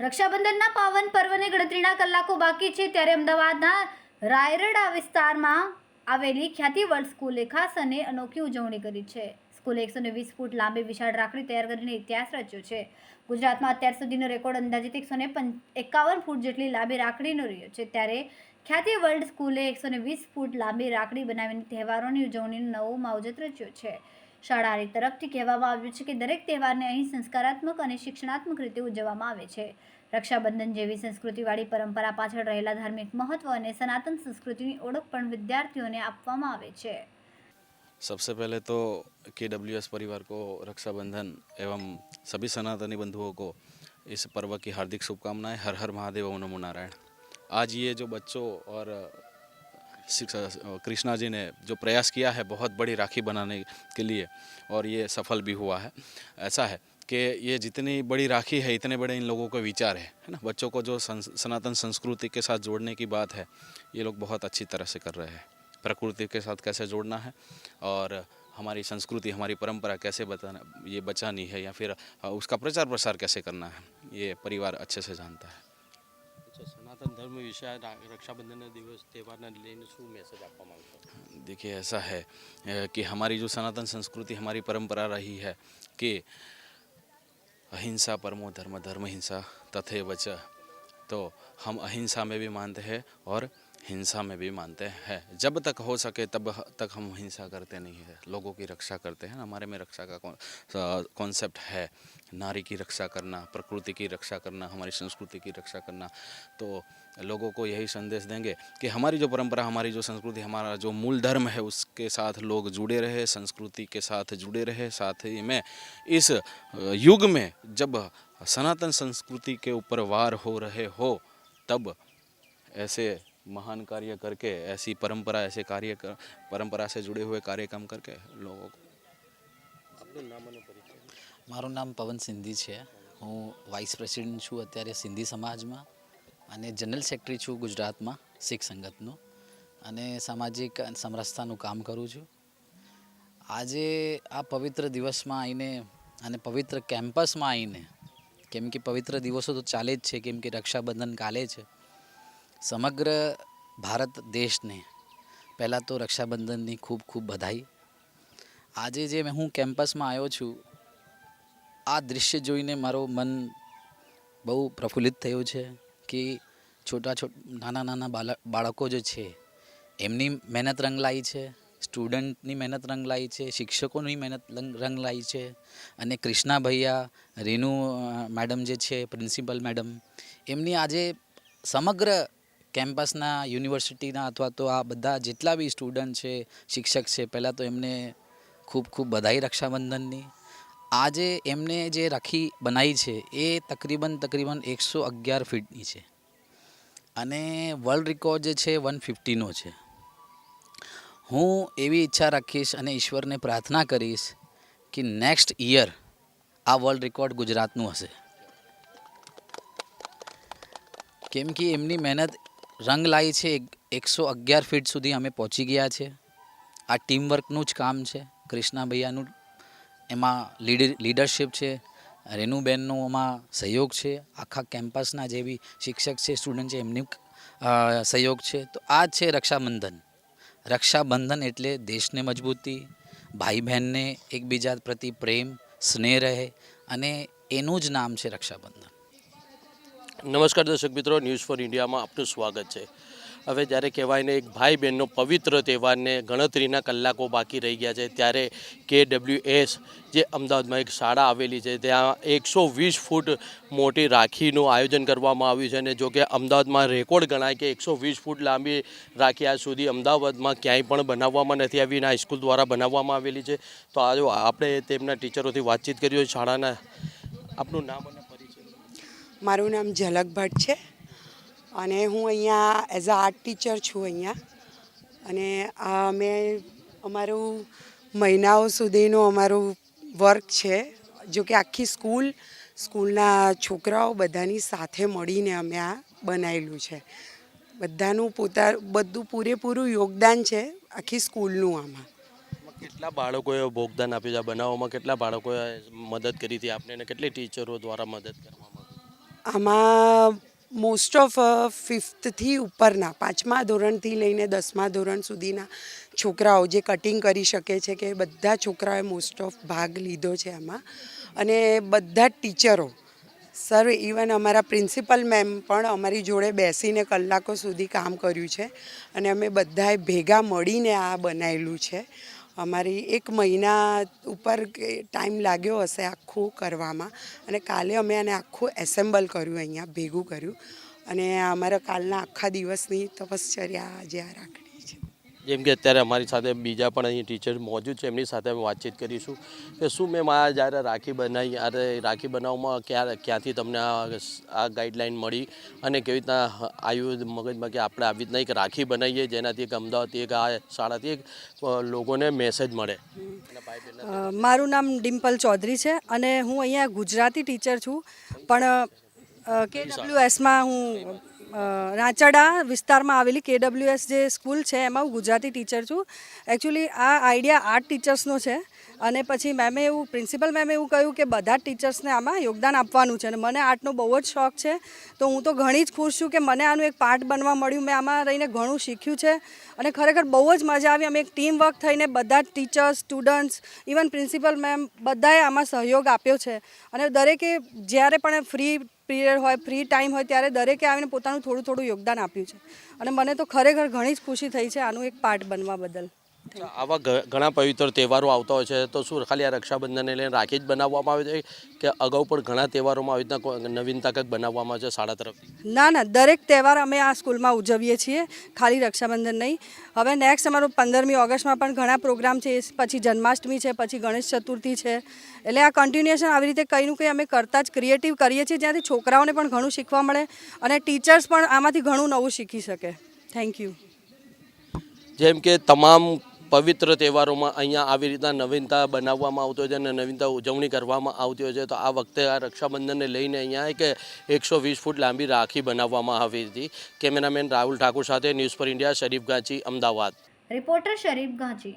રક્ષાબંધનના પાવન પર્વને ગણતરીના કલાકો બાકી છે ત્યારે અમદાવાદના રાયરડા વિસ્તારમાં આવેલી ખ્યાતિ વર્લ્ડ સ્કૂલે ખાસ અને અનોખી ઉજવણી કરી છે. સ્કૂલે એકસો ને વીસ ફૂટ લાંબી વિશાળ રાખડી તૈયાર કરીને ઇતિહાસ રચ્યો છે. ગુજરાતમાં અત્યાર સુધીનો રેકોર્ડ અંદાજિત એકસો ને એકાવન ફૂટ જેટલી લાંબી રાખડીનો રહ્યો છે. ત્યારે ખ્યાતિ વર્લ્ડ સ્કૂલે એકસો ને વીસ ફૂટ લાંબી રાખડી બનાવીને તહેવારોની ઉજવણીનો નવો માવજત રચ્યો છે. શાળાની તરફથી કહેવામાં આવ્યું છે કે દરેક તહેવારને અહીં સંસ્કારાત્મક અને શિક્ષણાત્મક રીતે ઉજવવામાં આવે છે રક્ષાબંધન જેવી સંસ્કૃતિવાળી પરંપરા પાછળ રહેલા ધાર્મિક મહત્વ અને સનાતન સંસ્કૃતિની ઓળખ પણ વિદ્યાર્થીઓને આપવામાં આવે છે सबसे पहले तो के डब्ल्यू एस परिवार को रक्षाबंधन एवं सभी सनातनी बंधुओं को इस पर्व की हार्दिक शुभकामनाएं हर हर महादेव ओम नमो नारायण आज ये जो बच्चों और शिक्षा- कृष्णा जी ने जो प्रयास किया है बहुत बड़ी राखी बनाने के लिए, और ये सफल भी हुआ है। ऐसा है कि ये जितनी बड़ी राखी है, इतने बड़े इन लोगों का विचार है है ना? बच्चों को जो सनातन संस्कृति के साथ जोड़ने की बात है, ये लोग बहुत अच्छी तरह से कर रहे हैं। प्रकृति के साथ कैसे जोड़ना है, और हमारी संस्कृति, हमारी परंपरा कैसे बताना, ये बचानी है, या फिर, उसका प्रचार प्रसार कैसे करना है, ये परिवार अच्छे से जानता है। સનાતન ધર્મ વિશે આ રા- રક્ષાબંધનના દિવસ તહેવારને લઈને શું મેસેજ આપવા માંગશો देखिए ऐसा है अ, कि हमारी जो सनातन संस्कृति हमारी परंपरा रही है कि अहिंसा परमो धर्म धर्म हिंसा तथैव च तो हम अहिंसा में भी मानते हैं और हिंसा में भी मानते हैं। जब तक हो सके तब तक हम हिंसा करते नहीं है। लोगों की रक्षा करते हैं हमारे में रक्षा का कॉन्सेप्ट है। नारी की रक्षा करना, प्रकृति की रक्षा करना, हमारी संस्कृति की रक्षा करना। तो लोगों को यही संदेश देंगे कि हमारी जो परंपरा, हमारी जो संस्कृति, हमारा जो मूल धर्म है, उसके साथ लोग जुड़े रहे, संस्कृति के साथ जुड़े रहे। साथ ही में इस युग में जब सनातन संस्कृति के ऊपर वार हो रहे हो, तब ऐसे महान कार्य करके ऐसी परंपरा ऐसे कार्य कर परंपरा से जुड़े हुए कार्यक्रम करके लोगों को આપનું નામ અને પરિચય મારું નામ પવન સિંધી છે હું વાઇસ પ્રેસિડેન્ટ છું અત્યારે સિંધી સમાજમાં અને જનરલ સેક્રેટરી છું ગુજરાતમાં શીખ સંગતનો અને સામાજિક સમરસતાનું કામ કરું છું આજે આ પવિત્ર દિવસમાં આવીને અને પવિત્ર કેમ્પસમાં આવીને કેમ કે પવિત્ર દિવસો તો ચાલે જ છે કેમ કે રક્ષાબંધન કાલે છે સમગ્ર ભારત દેશને પહેલાં તો રક્ષાબંધનની ખૂબ ખૂબ બધાઈ. આજે જે હું કેમ્પસમાં આવ્યો છું, આ દૃશ્ય જોઈને મારું મન બહુ પ્રફુલ્લિત થયું છે કે છોટા છોટ, નાના નાના બાળક જે છે, એમની મહેનત રંગ લાવી છે, સ્ટુડન્ટની મહેનત રંગ લાવી છે, શિક્ષકોની મહેનત રંગ લાવી છે અને ક્રિષ્ના ભૈયા, રેનુ મેડમ જે છે, પ્રિન્સિપલ મેડમ, એમની આજે સમગ્ર કેમ્પસના યુનિવર્સિટીના અથવા તો આ બધા જેટલા બી સ્ટુડન્ટ છે, શિક્ષક છે, પહેલાં તો એમને ખૂબ ખૂબ બધાઈ રક્ષાબંધનની. આજે એમને જે રાખી બનાવી છે, એ તકરીબન તકરીબન એકસો અગિયાર ફીટની છે. અને વર્લ્ડ રેકોર્ડ જે છે વન ફિફ્ટીનો છે. હું એવી ઈચ્છા રાખીશ અને ઈશ્વરને પ્રાર્થના કરીશ કે નેક્સ્ટ યર આ વર્લ્ડ રેકોર્ડ ગુજરાતનું હશે. કેમ કે એમની મહેનત રંગ લાવી છે એક- એકસો અગિયાર ફીટ સુધી અમે પહોંચી ગયા છે. આ ટીમવર્કનું જ કામ છે. કૃષ્ણા ભૈયાનું એમાં લીડ લીડરશિપ છે. રેનુબેનનો એમાં સહયોગ છે. આખા કેમ્પસના જે બી શિક્ષક છે સ્ટુડન્ટ છે, એમની સહયોગ છે. તો આ છે રક્ષાબંધન. રક્ષાબંધન એટલે દેશને મજબૂતી ભાઈ બહેનને એકબીજા પ્રતિ પ્રેમ, સ્નેહ રહે અને એનું જ નામ છે રક્ષાબંધન. નમસ્કાર દર્શક મિત્રો ન્યૂઝ ફોર ઇન્ડિયામાં આપનું સ્વાગત છે. હવે જ્યારે કહેવાય ને, એક ભાઈ બહેનનો પવિત્ર તહેવારને ગણતરીના કલાકો બાકી રહી ગયા છે, ત્યારે કે ડબલ્યુ એસ જે અમદાવાદમાં એક શાળા આવેલી છે, ત્યાં એકસો વીસ ફૂટ મોટી રાખીનું આયોજન કરવામાં આવ્યું છે અને જો કે અમદાવાદમાં રેકોર્ડ ગણાય કે એકસો વીસ ફૂટ લાંબી રાખી આજ સુધી અમદાવાદમાં ક્યાંય પણ બનાવવામાં નથી આવી અને હાઈસ્કૂલ દ્વારા બનાવવામાં આવેલી છે. તો આજે આપણે તેમના ટીચરોથી વાતચીત કરી હોય, શાળાના આપનું નામ મારું નામ ઝલક ભટ્ટ છે અને હું અહીંયા એઝ અ આર્ટ ટીચર છું અહીંયા. અને અમે અમારું મહિનાઓ સુધીનું અમારું વર્ક છે. જો કે આખી સ્કૂલ સ્કૂલના છોકરાઓ બધાની સાથે મળીને અમે આ બનાવેલું છે. બધાનું પોતા, બધું પૂરેપૂરું યોગદાન છે આખી સ્કૂલનું આમાં. કેટલા બાળકોએ ભોગદાન આપ્યું છે? બનાવવામાં કેટલા બાળકોએ મદદ કરી હતી આપને? અને કેટલી ટીચરો દ્વારા મદદ કરવામાં? આમાં મોસ્ટ ઓફ ફિફ્થથી ઉપરના, પાંચમા ધોરણથી લઈને દસમા ધોરણ સુધીના છોકરાઓ જે કટિંગ કરી શકે છે કે બધા છોકરાઓએ મોસ્ટ ઓફ ભાગ લીધો છે આમાં. અને બધા ટીચરો, સર ઇવન અમારા પ્રિન્સિપલ મેમ પણ અમારી જોડે બેસીને કલાકો સુધી કામ કર્યું છે. અને અમે બધાએ ભેગા મળીને આ બનાવેલું છે. અમારી એક મહિના ઉપર ટાઈમ લાગ્યો હશે આખું કરવામાં. અને કાલે અમે આને આખું એસેમ્બલ કર્યું, અહીંયા ભેગું કર્યું. અને અમારા કાલના આખા દિવસની તપશ્ચર્યા આજે આ રાખડી. છે જેમ કે અત્યારે અમારી સાથે બીજા પણ અહીં ટીચર મોજૂદ છે એમની સાથે અમે વાતચીત કરીશું કે શું મેમ આ જ્યારે રાખી બનાવી અરે રાખી બનાવવામાં ક્યાં ક્યાંથી તમને આ આ ગાઈડલાઈન મળી અને કેવી રીતના આવ્યું મગજમાં કે આપણે આવી રીતના એક રાખી બનાવીએ જેનાથી એક અમદાવાદથી એક આ શાળાથી એક લોકોને મેસેજ મળે. મારું નામ ડિમ્પલ ચૌધરી છે અને હું અહીંયા ગુજરાતી ટીચર છું. પણ કે ડબલ્યુએસમાં હું અ, રાંચડા વિસ્તારમાં આવેલી કે ડબલ્યુએસ જે સ્કૂલ છે, એમાં હું ગુજરાતી ટીચર છું. એકચ્યુઅલી આ આઈડિયા આર્ટ ટીચર્સનો છે અને પછી મેમે એવું, પ્રિન્સિપલ મેમે એવું કહ્યું કે બધા જ ટીચર્સને આમાં યોગદાન આપવાનું છે અને મને આર્ટનો બહુ જ શોખ છે. તો હું તો ઘણી જ ખુશ છું કે મને આનું એક પાર્ટ બનવા મળ્યું. મેં આમાં રહીને ઘણું શીખ્યું છે અને ખરેખર બહુ જ મજા આવી. અમે એક ટીમ વર્ક થઈને બધા જ teachers, students, even principal ma'am બધાએ આમાં સહયોગ આપ્યો છે. અને દરેકે જ્યારે પણ ફ્રી પીરિયડ હોય ફ્રી ટાઈમ હોય ત્યારે દરેકે આવીને પોતાનું થોડું થોડું યોગદાન આપ્યું છે. અને મને તો ખરેખર ઘણી જ ખુશી થઈ છે આનું એક પાર્ટ બનવા બદલ. આવા ઘણા પવિત્ર તહેવારો આવતા હોય છે તો શું ખાલી આ રક્ષાબંધનને લઈને રાખી જ બનાવવામાં આવે છે કે અગાઉ પણ ઘણા તહેવારોમાં આવી રીતના નવીનતા કંઈક બનાવવામાં આવે છે શાળા તરફથી? ના ના દરેક તહેવાર અમે આ સ્કૂલમાં ઉજવીએ છીએ ખાલી રક્ષાબંધન નહીં. હવે નેક્સ્ટ અમારું પંદરમી ઓગસ્ટમાં પણ ઘણા પ્રોગ્રામ છે પછી જન્માષ્ટમી છે પછી ગણેશ ચતુર્થી છે. એટલે આ કન્ટિન્યુએશન આવી રીતે કંઈનું કંઈ અમે કરતાં જ ક્રિએટિવ કરીએ છીએ જ્યાંથી છોકરાઓને પણ ઘણું શીખવા મળે અને ટીચર્સ પણ આમાંથી ઘણું નવું શીખી શકે. થેન્ક યુ જેમ કે તમામ પવિત્ર તહેવારોમાં અહીંયા આવી રીતના નવીનતા બનાવવામાં આવતો હોય છે અને નવીનતા ઉજવણી કરવામાં આવતી હોય છે. તો આ વખતે આ રક્ષાબંધનને લઈને અહીંયા એક એકસો વીસ ફૂટ લાંબી રાખી બનાવવામાં આવી હતી. કેમેરામેન રાહુલ ઠાકુર સાથે news for India Sharif Ganchi, Ahmedabad. Reporter Sharif Ganchi.